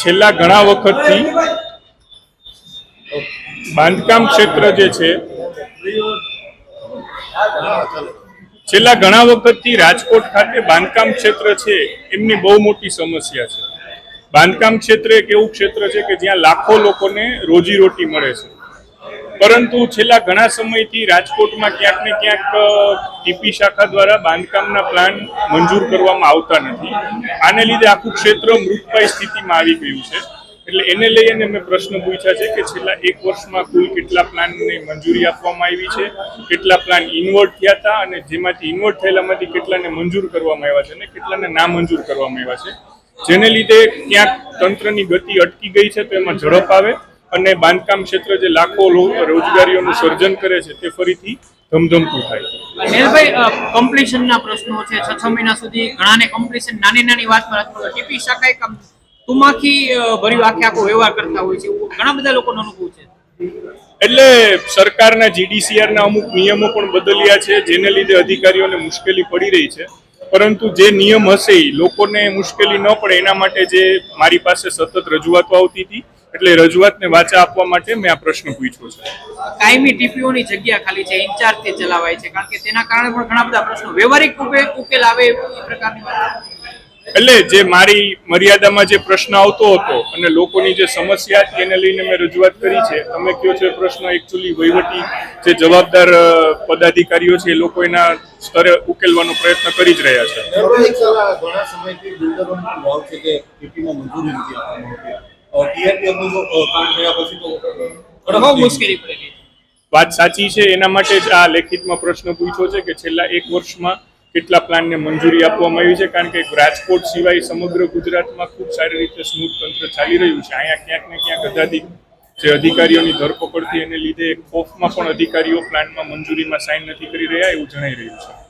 છેલ્લા ઘણા વખતથી બાંધકામ ક્ષેત્ર જે છે, છેલ્લા ઘણા વખતથી રાજકોટ ખાતે બાંધકામ ક્ષેત્ર છે, એમની બહુ મોટી સમસ્યા છે. બાંધકામ ક્ષેત્ર એક એવું ક્ષેત્ર છે કે જ્યાં લાખો લોકોને રોજીરોટી મળે છે. પરંતુ છેલ્લા ઘણા સમયથી રાજકોટમાં ક્યાંક ને ક્યાંક ટીપી શાખા દ્વારા બાંધકામના પ્લાન મંજૂર કરવામાં આવતા નથી. આને લીધે આખું ક્ષેત્ર મૃતપાય સ્થિતિમાં આવી ગયું છે. એટલે એને લઈને મેં પ્રશ્ન પૂછ્યા છે કે છેલ્લા એક વર્ષમાં કુલ કેટલા પ્લાનને મંજૂરી આપવામાં આવી છે, કેટલા પ્લાન ઇન્વર્ટ થયા હતા અને જેમાંથી ઇન્વર્ટ થયેલામાંથી કેટલાને મંજૂર કરવામાં આવ્યા છે અને કેટલાને નામંજૂર કરવામાં આવ્યા છે. જેને લીધે ક્યાંક તંત્રની ગતિ અટકી ગઈ છે તો એમાં ઝડપ આવે. અને બાંધકામ ક્ષેત્ર જે લાખો રોજગારીઓનું સર્જન કરે છે તે ફરીથી ધમધમતું થાય કમ્પ્લીશનના પ્રશ્નો છે. છ છ મહિના સુધી ઘણાને કમ્પ્લીશન નાની નાની વાતમાં. ટીપી શકાય કામ તુમાખી ભર્યું આખે આખો વ્યવહાર કરતા હોય છે. ઘણા બધા લોકોનો અનુભવ છે. એટલે સરકારના જીડીસીઆરના અમુક નિયમો પણ બદલ્યા છે જેને લીધે અધિકારીઓને મુશ્કેલી પડી રહી છે. પરંતુ જે નિયમ હશે એ લોકોને મુશ્કેલી ન પડે. એના માટે જે મારી પાસે સતત રજૂઆતો આવતી હતી, એટલે રજૂઆતને વાચા આપવા માટે મેં આ પ્રશ્ન પૂછ્યો છે. કાયમી ટીપીઓની જગ્યા ખાલી છે, ઇન્ચાર્જથી ચલાવાય છે, કારણ કે તેના કારણે પણ ઘણા બધા પ્રશ્નો વ્યવહારિક રૂપે ઉકેલ આવે એ પ્રકારની વાત એટલે જે મારી મર્યાદામાં જે પ્રશ્ન આવતો હતો અને લોકોની જે સમસ્યા હતી એને લઈને મેં રજૂઆત કરી છે તમે કહો છો એ પ્રશ્ન? એકચ્યુઅલી વહીવટી જે જવાબદાર પદાધિકારીઓ છે એ લોકો એના સ્તરે ઉકેલવાનો પ્રયત્ન કરી જ રહ્યા છે. ઘણા સમયથી બિલ્ડરોનો પણ છે કે ખેતીમાં મંજૂરી નથી આપવામાં આવતી ટીઆરપી અનુભવ કામ થયા પછી તો બહુ મુશ્કેલી પડેલી છે વાત સાચી છે એના માટે જ આ લેખિતમાં પ્રશ્ન પૂછ્યો છે કે છેલ્લા એક વર્ષમાં કેટલા પ્લાનને મંજૂરી આપવામાં આવી છે? કારણ કે રાજકોટ સિવાય સમગ્ર ગુજરાતમાં ખૂબ સારી રીતે સ્મૂથ તંત્ર ચાલી રહ્યું છે. અહીંયા ક્યાંક ને ક્યાંક અધાધિક જે અધિકારીઓની ધરપકડથી એને લીધે ખોફમાં પણ અધિકારીઓ પ્લાનમાં મંજૂરીમાં સાઇન નથી કરી રહ્યા એવું જણાઈ રહ્યું છે.